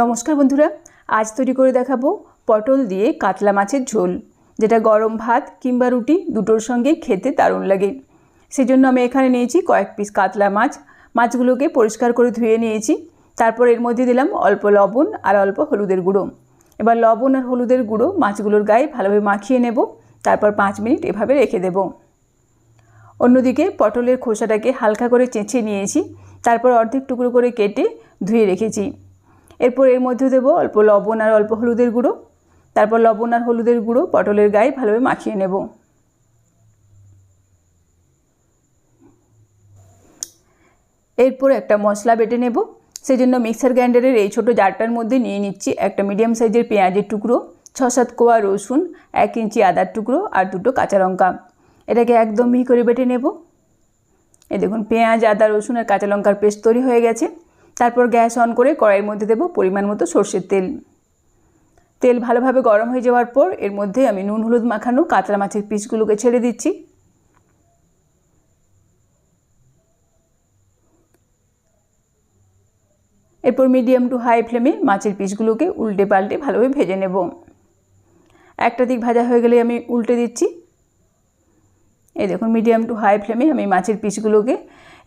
নমস্কার বন্ধুরা, আজ তৈরি করে দেখাবো পটল দিয়ে কাতলা মাছের ঝোল, যেটা গরম ভাত কিংবা রুটি দুটোর সঙ্গে খেতে দারুণ লাগে। সেই জন্য আমি এখানে নিয়েছি কয়েক পিস কাতলা মাছ। মাছগুলোকে পরিষ্কার করে ধুয়ে নিয়েছি। তারপর এর মধ্যে দিলাম অল্প লবণ আর অল্প হলুদের গুঁড়ো। এবার লবণ আর হলুদের গুঁড়ো মাছগুলোর গায়ে ভালোভাবে মাখিয়ে নেব। তারপর পাঁচ মিনিট এভাবে রেখে দেবো। অন্যদিকে পটলের খোসাটাকে হালকা করে চেঁচে নিয়েছি। তারপর অর্ধেক টুকরো করে কেটে ধুয়ে রেখেছি। এরপর এর মধ্যে দেবো অল্প লবণ আর অল্প হলুদের গুঁড়ো। তারপর লবণ আর হলুদের গুঁড়ো পটলের গায়ে ভালোভাবে মাখিয়ে নেব। এরপর একটা মশলা বেটে নেব। সেই জন্য মিক্সার গ্রাইন্ডারের এই ছোটো জারটার মধ্যে নিয়ে নিচ্ছি একটা মিডিয়াম সাইজের পেঁয়াজের টুকরো ছ সাত কোয়া রসুন, এক ইঞ্চি আদার টুকরো আর দুটো কাঁচা লঙ্কা। এটাকে একদম মিহি করে বেটে নেব। এ দেখুন, পেঁয়াজ, আদা, রসুন আর কাঁচা লঙ্কার পেস্ট তৈরি হয়ে গেছে। তারপর গ্যাস অন করে কড়াইয়ের মধ্যে দেবো পরিমাণ মতো সর্ষের তেল। তেল ভালোভাবে গরম হয়ে যাওয়ার পর এর মধ্যে আমি নুন, হলুদ মাখানো কাতলা মাছের পিসগুলোকে ছেড়ে দিচ্ছি। এরপর মিডিয়াম টু হাই ফ্লেমে মাছের পিসগুলোকে উল্টে পাল্টে ভালোভাবে ভেজে নেব। একটা দিক ভাজা হয়ে গেলে আমি উল্টে দিচ্ছি। এই দেখুন, মিডিয়াম টু হাই ফ্লেমে আমি মাছের পিসগুলোকে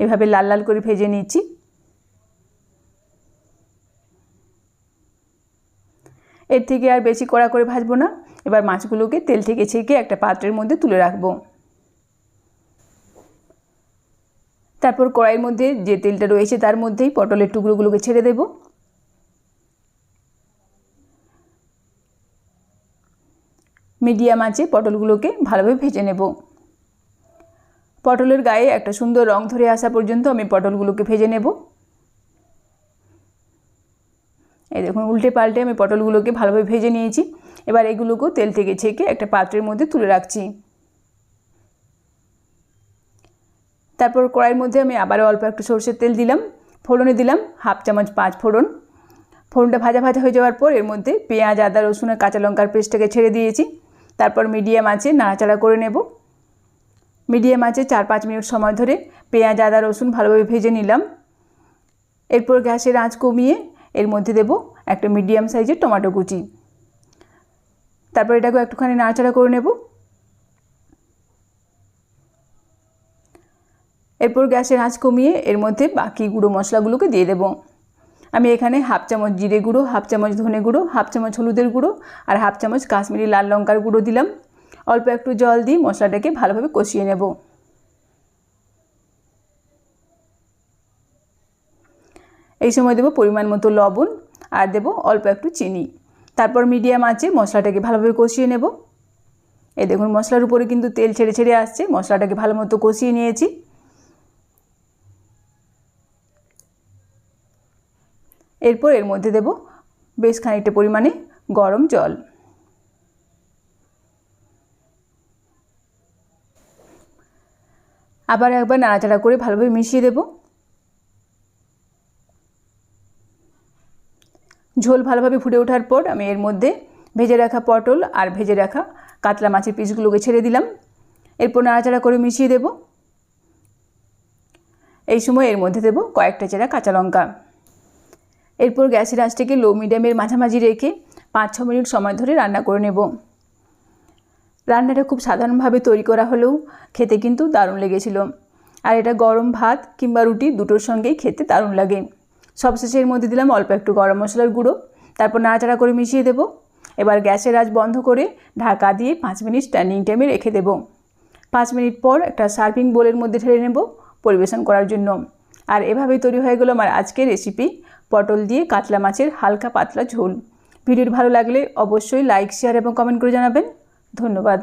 এভাবে লাল লাল করে ভেজে নিচ্ছি। এর থেকে আর বেশি কড়া করে ভাজবো না। এবার মাছগুলোকে তেল থেকে ছেঁকে একটা পাত্রের মধ্যে তুলে রাখব। তারপর কড়াইয়ের মধ্যে যে তেলটা রয়েছে তার মধ্যেই পটলের টুকরোগুলোকে ছেড়ে দেব। মিডিয়াম আছে পটলগুলোকে ভালোভাবে ভেজে নেব। পটলের গায়ে একটা সুন্দর রং ধরে আসা পর্যন্ত আমি পটলগুলোকে ভেজে নেব এই দেখুন, উল্টে পাল্টে আমি পটলগুলোকে ভালোভাবে ভেজে নিয়েছি। এবার এগুলোকেও তেল থেকে ছেঁকে একটা পাত্রের মধ্যে তুলে রাখছি। তারপর কড়াইয়ের মধ্যে আমি আবারও অল্প একটু সর্ষের তেল দিলাম, ফোড়নে দিলাম হাফ চামচ পাঁচ ফোড়ন। ফোড়নটা ভাজা ভাজা হয়ে যাওয়ার পর এর মধ্যে পেঁয়াজ, আদা, রসুন আর কাঁচা লঙ্কার পেস্টটাকে ছেড়ে দিয়েছি। তারপর মিডিয়াম আছে নাড়াচাড়া করে নেব। মিডিয়াম আছে চার পাঁচ মিনিট সময় ধরে পেঁয়াজ, আদা, রসুন ভালোভাবে ভেজে নিলাম। এরপর গ্যাসের আঁচ কমিয়ে এর মধ্যে দেব একটা মিডিয়াম সাইজের টমেটো কুচি। তারপর এটাকেও একটুখানি নাড়াচাড়া করে নেব। এরপর গ্যাসের আঁচ কমিয়ে এর মধ্যে বাকি গুঁড়ো মশলাগুলোকে দিয়ে দেব। আমি এখানে হাফ চামচ জিরে গুঁড়ো, হাফ চামচ ধনে গুঁড়ো, হাফ চামচ হলুদের গুঁড়ো আর হাফ চামচ কাশ্মীরি লাল লঙ্কার গুঁড়ো দিলাম। অল্প একটু জল দিয়ে মশলাটাকে ভালোভাবে কষিয়ে নেব। এই সময় দেবো পরিমাণ মতো লবণ আর দেবো অল্প একটু চিনি। তারপর মিডিয়াম আছে মশলাটাকে ভালোভাবে কষিয়ে নেব। এ দেখুন, মশলার উপরে কিন্তু তেল ছেড়ে ছেড়ে আসছে। মশলাটাকে ভালো মতো কষিয়ে নিয়েছি। এরপর এর মধ্যে দেব বেশ খানিকটা পরিমাণে গরম জল। আবার একবার নাড়াচাড়া করে ভালোভাবে মিশিয়ে দেব। ঝোল ভালোভাবে ফুটে ওঠার পর আমি এর মধ্যে ভেজে রাখা পটল আর ভেজে রাখা কাতলা মাছের পিসগুলোকে ছেড়ে দিলাম। এরপর নাড়াচাড়া করে মিশিয়ে দেব। এই সময় এর মধ্যে দেব কয়েকটা চেরা কাঁচা লঙ্কা। এরপর গ্যাসের আঁচটাকে লো মিডিয়ামের মাঝামাঝি রেখে পাঁচ ছ মিনিট সময় ধরে রান্না করে নেব। রান্নাটা খুব সাধারণভাবে তৈরি করা হলেও খেতে কিন্তু দারুণ লেগেছিল। আর এটা গরম ভাত কিংবা রুটি দুটোর সঙ্গেই খেতে দারুণ লাগে। সবশেষে এর মধ্যে দিলাম অল্প একটু গরম মশলার গুঁড়ো। তারপর নাড়াচাড়া করে মিশিয়ে দেব। এবার গ্যাসের আঁচ বন্ধ করে ঢাকা দিয়ে পাঁচ মিনিট স্ট্যান্ডিং টাইমে রেখে দেব। পাঁচ মিনিট পর একটা সার্ভিং বোলের মধ্যে ঢেলে নেব পরিবেশন করার জন্য। আর এভাবেই তৈরি হয়ে গেলো আমার আজকের রেসিপি পটল দিয়ে কাতলা মাছের হালকা পাতলা ঝোল। ভিডিওটি ভালো লাগলে অবশ্যই লাইক শেয়ার এবং কমেন্ট করে জানাবেন। ধন্যবাদ।